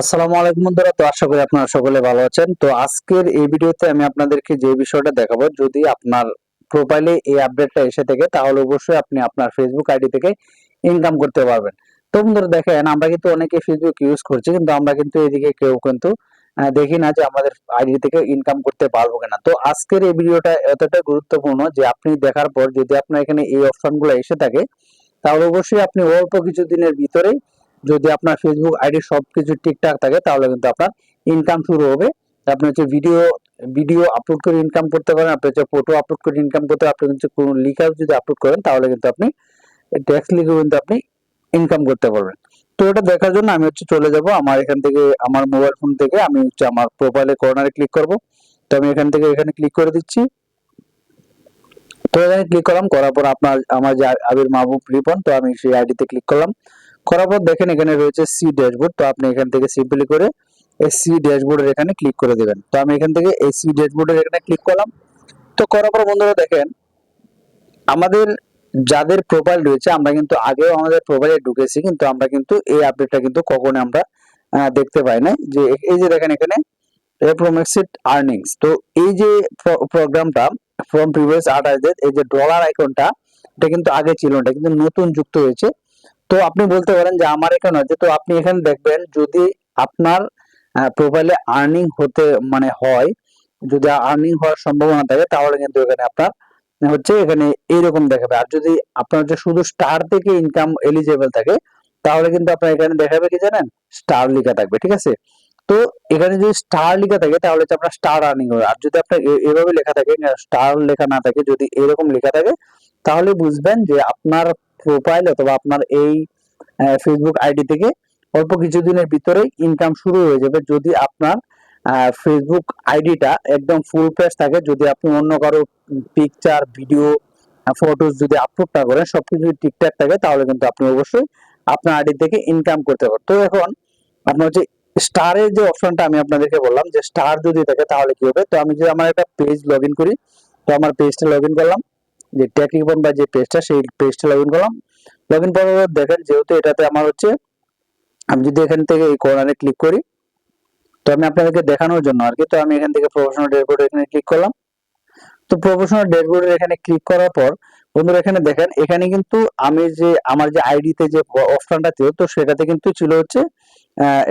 আসসালামু আলাইকুম বন্ধুরা, তো আশা করি আপনারা সকলে ভালো আছেন। তো আজকের এই ভিডিওতে আমি আপনাদেরকে যে বিষয়টা দেখাবো, যদি আপনার প্রোফাইলে এই আপডেটটা এসে থাকে, তাহলে অবশ্যই আপনি আপনার ফেসবুক আইডি থেকে ইনকাম করতে পারবেন। তো বন্ধুরা দেখেন, আমরা কিন্তু অনেকে ফেসবুক ইউজ করছি, কিন্তু আমরা কিন্তু এদিকে কেউ কিন্তু দেখি না যে আমাদের আইডি থেকে ইনকাম করতে পারব কিনা। তো আজকের এই ভিডিওটা এতটা গুরুত্বপূর্ণ যে আপনি দেখার পর যদি আপনার এখানে এই অপশনগুলো এসে থাকে, তাহলে অবশ্যই আপনি অল্প কিছু দিনের ভিতরেই যদি আপনার ফেসবুক আইডি সবকিছু ঠিকঠাক থাকে, তাহলে কিন্তু আপনার ইনকাম শুরু হবে। আপনি হচ্ছে ভিডিও ভিডিও আপলোড করে ইনকাম করতে পারেন, আপনি হচ্ছে ফটো আপলোড করে ইনকাম করতে আপনি কিন্তু কোনো লিখা যদি আপলোড করেন, তাহলে কিন্তু আপনি ট্যাক্স লিখে কিন্তু আপনি ইনকাম করতে পারবেন। তো এটা দেখার জন্য আমি হচ্ছে চলে যাব আমার এখান থেকে, আমার মোবাইল ফোন থেকে, আমি হচ্ছে আমার প্রোফাইলে কর্নারে ক্লিক করব। তো আমি এখান থেকে এখানে ক্লিক করে দিচ্ছি। তো এখানে ক্লিক করলাম, করার পর আপনার, আমার যে আবির মাহবুব রিপন, তো আমি সেই আইডিতে ক্লিক করলাম। করার পর দেখেন এখানে রয়েছে সি ড্যাশবোর্ড তো আপনি এখান থেকে সিম্পলি করে এই সি ড্যাশবোর্ডের এখানে ক্লিক করে দেবেন। তো আমি এখান থেকে এই সি ড্যাশবোর্ডের এখানে ক্লিক করলাম। তো করার পর বন্ধুরা দেখেন, আমাদের যাদের প্রোফাইল রয়েছে, আমরা কিন্তু আগেও আমাদের প্রোফাইলে ঢুকেছি, কিন্তু আমরা কিন্তু এই আপডেটটা কিন্তু কখনো আমরা দেখতে পাই না যে এই যে দেখেন এখানে প্রোমেক্সিট আর্নিংস তো এই যে প্রোগ্রামটা ফ্রম প্রিভিয়াস ডেজ এই যে ডলার আইকনটা এটা কিন্তু আগে ছিল না, এটা কিন্তু নতুন যুক্ত হয়েছে। তো আপনি বলতে পারেন যে আমার এখানে আছে তো আপনি এখানে দেখবেন যদি আপনার প্রোফাইলে আর্নিং হতে মানে হয়, যদি আর্নিং হওয়ার সম্ভাবনা থাকে, তাহলে কিন্তু এখানে আপনার, হচ্ছে এখানে এইরকম দেখাবে। আর যদি আপনার হচ্ছে শুধু স্টার থেকে ইনকাম এলিজেবল থাকে, তাহলে কিন্তু আপনার এখানে দেখাবে কি জানেন? স্টার লিখা থাকবে, ঠিক আছে? তো এখানে যদি স্টার লেখা থাকে, তাহলে হচ্ছে আপনার স্টার আর্নিং হবে। আর যদি আপনার এভাবে লেখা থাকে স্টার লেখা না থাকে, যদি এরকম লেখা থাকে, তাহলে বুঝবেন যে আপনার প্রোফাইল অথবা আপনার এই ফেসবুক আইডি থেকে অল্প কিছুদিনের ভিতরে ইনকাম শুরু হয়ে যাবে। যদি আপনার ফেসবুক আইডিটা একদম ফুল ফ্রেশ থাকে, যদি আপনি অন্য কারও পিকচার ভিডিও ফটোজ যদি আপলোড না করেন, সবকিছু ঠিকঠাক থাকে, তাহলে কিন্তু আপনি অবশ্যই আপনার আইডি থেকে ইনকাম করতে পারেন তো এখন আপনার হচ্ছে স্টারের যে অপশনটা আমি আপনাদেরকে বললাম, যে স্টার যদি থাকে তাহলে কি হবে? তো আমি যদি আমার একটা পেজ লগ করি, তো আমার পেজটা লগ করলাম। যে টেকনিকন বা যে পেজটা সেই পেজটা লগ ইন করলাম। লগ ইন করার দেখেন যেহেতু এটাতে আমার হচ্ছে, আমি যদি এখান থেকে এই কর্নারে ক্লিক করি, তো আমি আপনাদেরকে দেখানোর জন্য আর কি, তো আমি এখান থেকে প্রফেশনাল ড্যাশবোর্ড এখানে ক্লিক করলাম। তো প্রফেশনাল ড্যাশবোর্ডের এখানে ক্লিক করার পর, বন্ধুরা এখানে দেখেন, এখানে কিন্তু আমি যে, আমার যে আইডিতে যে অপশনটা ছিল, তো সেটাতে কিন্তু ছিল হচ্ছে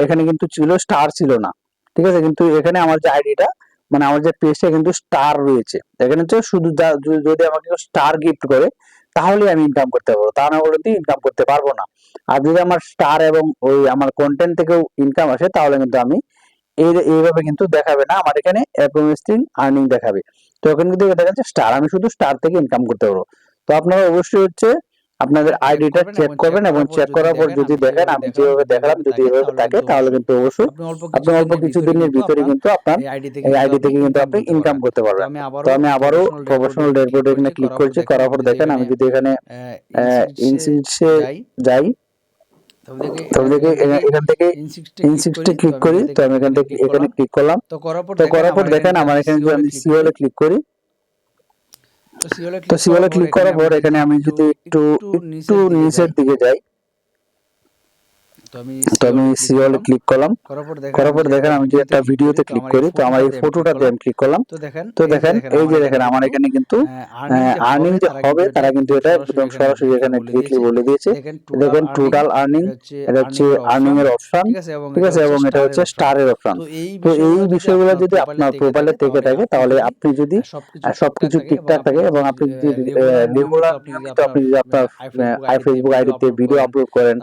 এখানে কিন্তু ছিল স্টার ছিল না। ঠিক আছে? কিন্তু এখানে আমার যে আইডিটা মানে আমার যে পেজটা কিন্তু স্টার রয়েছে। এখানে হচ্ছে শুধু যদি আমাকে স্টার গিফট করে তাহলে আমি ইনকাম করতে পারব। তা না হলে ইনকাম করতে পারব না। আর যদি আমার স্টার এবং ওই আমার কন্টেন্ট থেকেও ইনকাম আসে, তাহলে কিন্তু আমি এই এইভাবে কিন্তু দেখাবে না। আমার এখানে অ্যাপ্রোমিস্টিং আর্নিং দেখাবে। তো ওখানে কিন্তু দেখা যাচ্ছে স্টার আমি শুধু স্টার থেকে ইনকাম করতে পারব। তো আপনারা অবশ্যই হচ্ছে আপনাদের আইডিটা চেক করবেন এবং চেক করার পর যদি দেখেন আমি যেভাবে দেখালাম যদি এভাবে থাকে তাহলে কিন্তু অবশ্যই আপনি অল্প আপনি অল্প কিছু দিনের ভিতরে কিন্তু আপনার এই আইডি থেকে কিন্তু আপনি ইনকাম করতে পারবেন। তো আমি আবারও প্রফেশনাল ড্যাশবোর্ডে এখানে ক্লিক করছি করার পর দেখেন আমি যদি এখানে ইনসিডসে যাই এখান- থেকে ক্লিক করি তো আমি এখান থেকে এখানে ক্লিক করলাম। তো করার পর তো করার পর দেখেন আমার এখানে যদি আমি সিওলে ক্লিক করি তো সিওলে ক্লিক করার পর এখানে আমি যদি একটু একটু নিচের দিকে যাই তো আমি সিওলে ক্লিক করলাম। করার পর দেখেন আমি যদি একটা ভিডিওতে ক্লিক করি তো আমার এই ফটোটাতে আমি ক্লিক করলাম। তো দেখেন তো দেখেন এই যে দেখেন আমার এখানে কিন্তু আর্নিং যে হবে তারা কিন্তু এটা একদম সরাসরি এখানে ডিরেক্টলি বলে দিয়েছে। দেখেন টোটাল আর্নিং এটা হচ্ছে আর্নিং এর অপশন ঠিক আছে এবং ঠিক আছে এবং এটা হচ্ছে স্টারের অপশন তো এই বিষয়গুলো যদি আপনার প্রোফাইলে থেকে থাকে তাহলে আপনি যদি সবকিছু ঠিকঠাক থাকে এবং আপনি যদি রেগুলার আপনি যদি আপনার ফেসবুক আইডিতে ভিডিও আপলোড করেন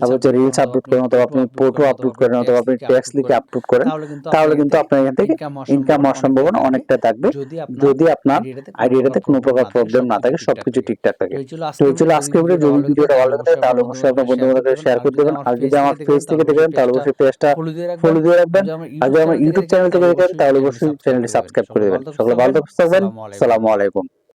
তারপর হচ্ছে রিলস আপলোড করেন অথবা আপনি ফটো আপলোড করেন অথবা আপনি টেক্সট লিখে আপলোড করেন তাহলে কিন্তু আপনার এখান থেকে ইনকাম হওয়ার সম্ভাবনা অনেকটা থাকবে। যদি আপনার আইডিয়াতে কোনো প্রকার প্রবলেম না থাকে সবকিছু ঠিকঠাক থাকে। তো এই ছিল আজকে ভিডিও যদি ভিডিওটা ভালো লাগে তাহলে অবশ্যই আপনার বন্ধু বান্ধবদের শেয়ার করে দেবেন আর যদি আমার পেজ থেকে দেখেন তাহলে অবশ্যই পেজটা ফলো দিয়ে রাখবেন। আর যদি আমার ইউটিউব চ্যানেল থেকে দেখেন তাহলে অবশ্যই চ্যানেলটি সাবস্ক্রাইব করে দেবেন সকলে ভালো থাকবেন আসসালামু আলাইকুম।